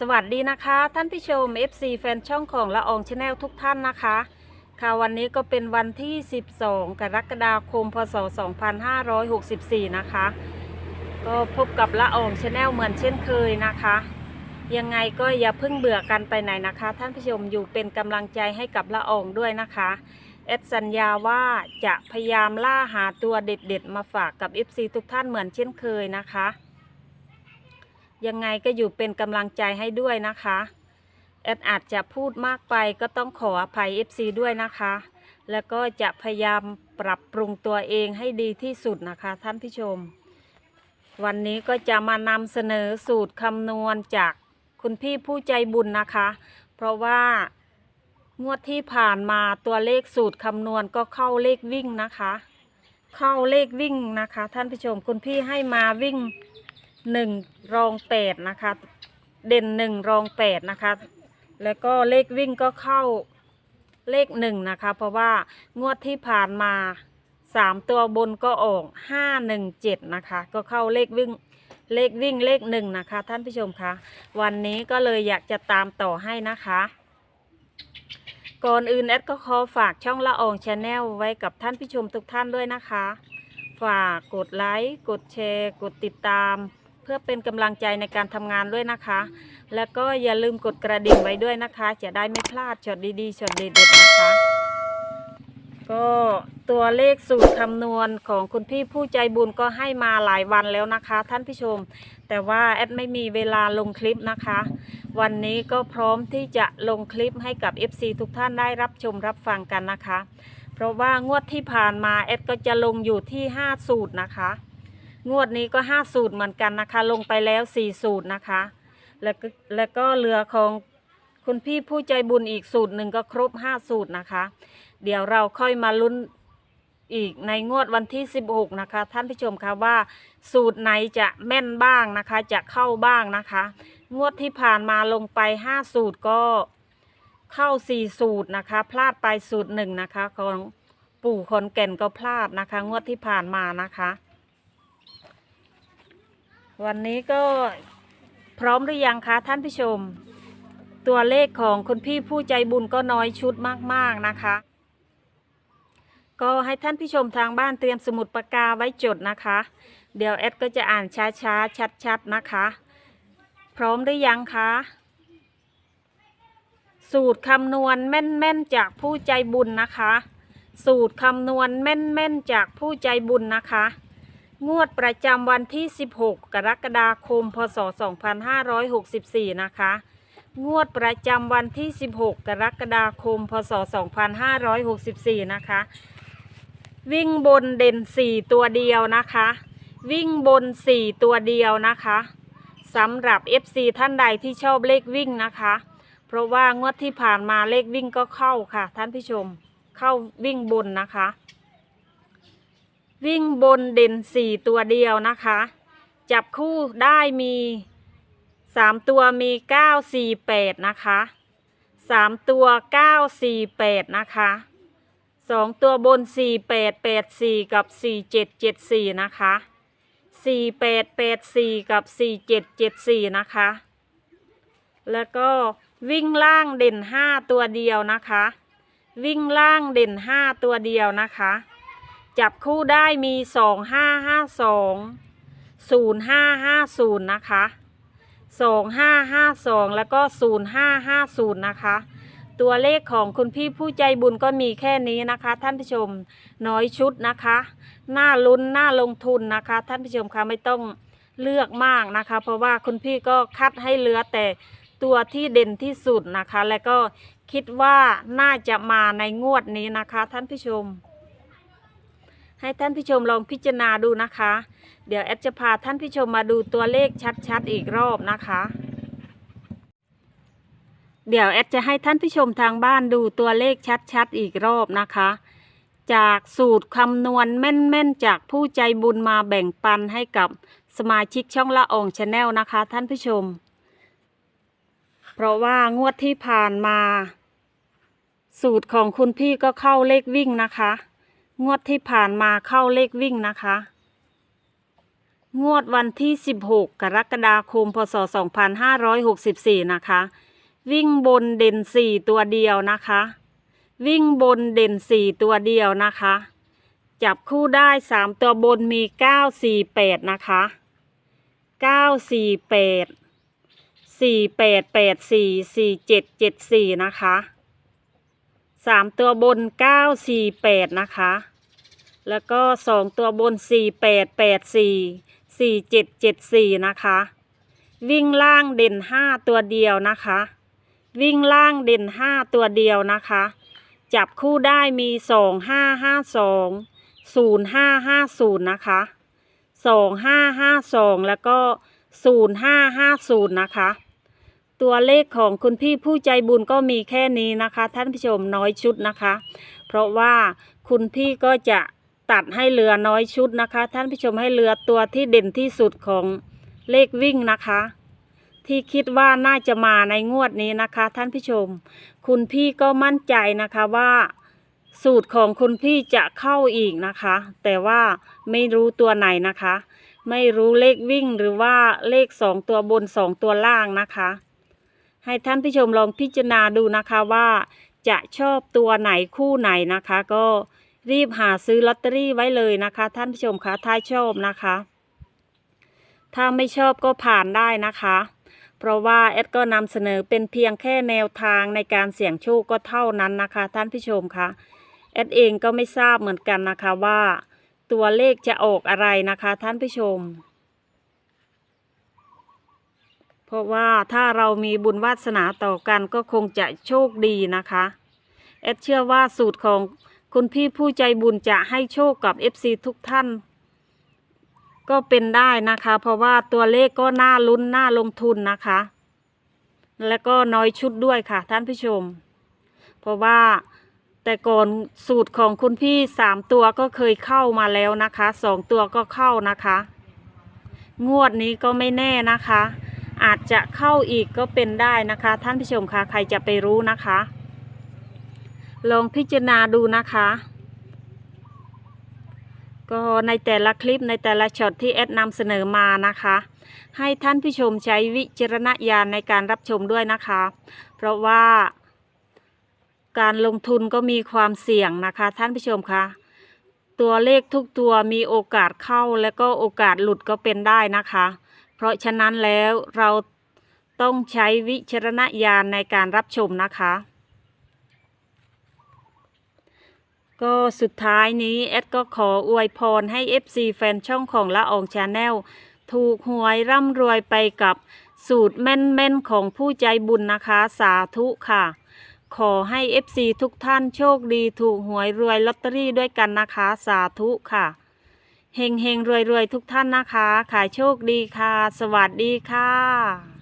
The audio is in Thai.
สวัสดีนะคะ ท่านผู้ชม FC แฟนช่องของละอองชาแนลทุกท่านนะคะ ค่ะวันนี้ก็เป็นวันที่ 12 กรกฎาคม พศ 2564 นะคะ ก็พบกับละอองชาแนลเหมือนเช่นเคยนะคะ ยังไงก็อย่าเพิ่งเบื่อกันไปไหนนะคะ ท่านผู้ชมอยู่เป็นกำลังใจให้กับละอองด้วยนะคะแอดสัญญาว่าจะพยายามล่าหาตัวเด็ดๆ มาฝากกับ FC ทุกท่านเหมือนเช่นเคยนะคะ ยังไงก็อยู่เป็นกำลังใจให้ด้วยนะคะแอดอาจจะพูดมากไปก็ต้องขออภัย FC ด้วยนะคะ แล้วก็จะพยายามปรับปรุงตัวเองให้ดีที่สุดนะคะท่านผู้ชม วันนี้ก็จะมานำเสนอสูตรคำนวณจากคุณพี่ผู้ใจบุญนะคะ เพราะว่างวดที่ผ่านมาตัวเลขสูตรคำนวณก็เข้าเลขวิ่งนะคะ เข้าเลขวิ่งนะคะ ท่านผู้ชมคุณพี่ให้มาวิ่ง หนึ่งรองแปดนะคะ เด่นหนึ่งรองแปดนะคะ แล้วก็เลขวิ่งก็เข้าเลขหนึ่งนะคะ เพราะว่างวดที่ผ่านมาสามตัวบนก็ออกห้าหนึ่งเจ็ดนะคะ ก็เข้าเลขวิ่งเลขวิ่งเลขหนึ่งนะคะ ท่านผู้ชมคะวันนี้ก็เลยอยากจะตามต่อให้นะคะก่อนอื่นแอดก็ขอฝากช่องละอองชาแนลไว้กับท่านผู้ชมทุกท่านด้วยนะคะ ฝากกดไลค์ กดแชร์ กดติดตาม เพื่อเป็นกำลังใจในการทำงานด้วยนะคะ แล้วก็อย่าลืมกดกระดิ่งไว้ด้วยนะคะ จะได้ไม่พลาดช็อตดีๆช็อตเด็ดๆนะคะ ก็ตัวเลขสูตรคำนวณของคุณพี่ผู้ใจบุญก็ให้มาหลายวันแล้วนะคะ ท่านผู้ชม แต่ว่าแอดไม่มีเวลาลงคลิปนะคะ วันนี้ก็พร้อมที่จะลงคลิปให้กับ FC ทุกท่านได้รับชมรับฟังกันนะคะ เพราะว่างวดที่ผ่านมาแอดก็จะลงอยู่ที่ 5 สูตรนะคะ งวดนี้ก็5สูตรเหมือนกันนะคะ ลงไปแล้ว4สูตรนะคะ แล้วก็แล้วก็เหลือของคุณพี่ผู้ใจบุญอีกสูตรหนึ่งก็ครบ5สูตรนะคะ เดี๋ยวเราค่อยมาลุ้นอีกในงวดวันที่ 16 นะคะ ท่านผู้ชมคะว่า สูตรไหนจะแม่นบ้างนะคะ จะเข้าบ้างนะคะ งวดที่ผ่านมาลงไป 5 สูตรก็เข้า 4 สูตรนะคะ พลาดไปสูตรหนึ่งนะคะของปู่คนแก่นก็พลาดนะคะ งวดที่ผ่านมานะคะ วันนี้ก็พร้อมหรือยังคะท่านผู้ชม ตัวเลขของคุณพี่ผู้ใจบุญก็น้อยชุดมากๆนะคะ ก็ให้ท่านผู้ชมทางบ้านเตรียมสมุดปากกาไว้จดนะคะ เดี๋ยวแอดก็จะอ่านช้าๆชัดๆนะคะ พร้อมหรือยังคะสูตรคำนวณแม่นๆจากผู้ใจบุญนะคะ สูตรคำนวณแม่นๆจากผู้ใจบุญนะคะ งวดประจำวันที่ 16 กรกฎาคม พศ 2564 นะคะ งวดประจำวันที่ 16 กรกฎาคม พศ 2564 นะคะ วิ่งบนเด่น 4 ตัวเดียวนะคะ วิ่งบน 4 ตัวเดียวนะคะสำหรับ FC ท่านใดที่ชอบเลขวิ่งนะคะ เพราะว่างวดที่ผ่านมาเลขวิ่งก็เข้าค่ะ ท่านผู้ชม เข้าวิ่งบนนะคะ วิ่งบนเด่น4ตัวเดียวนะคะ จับคู่ได้มีสามตัวมีเก้าสี่แปดนะคะสามตัวเก้าสี่แปดนะคะสองตัวบนสี่แปดแปดสี่กับสี่เจ็ดเจ็ดสี่นะคะสี่แปดแปดสี่กับสี่เจ็ดเจ็ดสี่นะคะ แล้วก็วิ่งล่างเด่นห้าตัวเดียวนะคะ วิ่งล่างเด่นห้าตัวเดียวนะคะ จับคู่ได้มีสองห้าห้าสองศูนย์ห้าห้าศูนย์นะคะสองห้าห้าสองแล้วก็ศูนย์ห้าห้าศูนย์นะคะตัวเลขของคุณพี่ผู้ใจบุญก็มีแค่นี้นะคะ ท่านผู้ชมน้อยชุดนะคะน่าลุ้นน่าลงทุนนะคะ ท่านผู้ชมคะไม่ต้องเลือกมากนะคะ เพราะว่าคุณพี่ก็คัดให้เหลือแต่ตัวที่เด่นที่สุดนะคะ แล้วก็คิดว่าน่าจะมาในงวดนี้นะคะ ท่านผู้ชม ให้ท่านผู้ชมลองพิจารณาดูนะคะ เดี๋ยวแอดจะพาท่านผู้ชมมาดูตัวเลขชัดๆอีกรอบนะคะ เดี๋ยวแอดจะให้ท่านผู้ชมทางบ้านดูตัวเลขชัดๆอีกรอบนะคะ จากสูตรคำนวณแม่นๆ จากผู้ใจบุญมาแบ่งปันให้กับสมาชิกช่องละอองชาแนลนะคะ ท่านผู้ชม เพราะว่างวดที่ผ่านมา สูตรของคุณพี่ก็เข้าเลขวิ่งนะคะ งวดที่ผ่านมาเข้าเลขวิ่งนะคะ งวดวันที่ 16 กรกฎาคม พศ 2564 นะคะ วิ่งบนเด่น 4 ตัวเดียวนะคะ วิ่งบนเด่น 4 ตัวเดียวนะคะ จับคู่ได้ 3 ตัวบนมี 948 นะคะ 948 4884 4774 นะคะ สามตัวบนเก้าสี่แปดนะคะ แล้วก็สองตัวบนสี่แปดแปดสี่สี่เจ็ดเจ็ดสี่นะคะ วิ่งล่างเด่นห้าตัวเดียวนะคะ วิ่งล่างเด่นห้าตัวเดียวนะคะ จับคู่ได้มีสองห้าห้าสองศูนย์ห้าห้าศูนย์นะคะสองห้าห้าสองแล้วก็ศูนย์ห้าห้าศูนย์นะคะ ตัวเลขของคุณพี่ผู้ใจบุญก็มีแค่นี้นะคะ ท่านผู้ชมน้อยชุดนะคะ เพราะว่าคุณพี่ก็จะตัดให้เหลือน้อยชุดนะคะ ท่านผู้ชมให้เหลือตัวที่เด่นที่สุดของเลขวิ่งนะคะ ที่คิดว่าน่าจะมาในงวดนี้นะคะ ท่านผู้ชม คุณพี่ก็มั่นใจนะคะว่า สูตรของคุณพี่จะเข้าอีกนะคะ แต่ว่าไม่รู้ตัวไหนนะคะ ไม่รู้เลขวิ่งหรือว่าเลขสองตัวบนสองตัวล่างนะคะ ให้ท่านผู้ชมลองพิจารณาดูนะคะว่าจะชอบตัวไหนคู่ไหนนะคะ ก็รีบหาซื้อลอตเตอรี่ไว้เลยนะคะ ท่านผู้ชมคะถ้าชอบนะคะ ถ้าไม่ชอบก็ผ่านได้นะคะ เพราะว่าแอดก็นำเสนอเป็นเพียงแค่แนวทางในการเสี่ยงโชคก็เท่านั้นนะคะ ท่านผู้ชมคะแอดเองก็ไม่ทราบเหมือนกันนะคะว่า ตัวเลขจะออกอะไรนะคะ ท่านผู้ชม เพราะว่าถ้าเรามีบุญวาสนาต่อกันก็คงจะโชคดีนะคะแอดเชื่อว่าสูตรของคุณพี่ผู้ใจบุญจะให้โชคกับ FC ทุกท่าน ก็เป็นได้นะคะ เพราะว่าตัวเลขก็น่าลุ้นน่าลงทุนนะคะ และก็น้อยชุดด้วยค่ะท่านผู้ชม เพราะว่าแต่ก่อนสูตรของคุณพี่สามตัวก็เคยเข้ามาแล้วนะคะสองตัวก็เข้านะคะ งวดนี้ก็ไม่แน่นะคะ อาจจะเข้าอีกก็เป็นได้นะคะ ท่านผู้ชมคะใครจะไปรู้นะคะ ลองพิจารณาดูนะคะก็ในแต่ละคลิปในแต่ละช็อตที่แอดนำเสนอมานะคะ ให้ท่านผู้ชมใช้วิจารณญาณในการรับชมด้วยนะคะ เพราะว่าการลงทุนก็มีความเสี่ยงนะคะ ท่านผู้ชมคะตัวเลขทุกตัวมีโอกาสเข้าและก็โอกาสหลุดก็เป็นได้นะคะ เพราะฉะนั้นแล้วเราต้องใช้วิจารณญาณในการรับชมนะคะ ก็สุดท้ายนี้ แอดก็ขออวยพรให้ FC แฟนช่องของละอองชาแนลถูกหวยร่ำรวยไปกับสูตรแม่นๆของผู้ใจบุญนะคะ สาธุค่ะ ขอให้ FC ทุกท่านโชคดีถูกหวยรวยลอตเตอรี่ด้วยกันนะคะ สาธุค่ะ เฮงเฮงรวยรวยทุกท่านนะคะ ขายโชคดีค่ะ สวัสดีค่ะ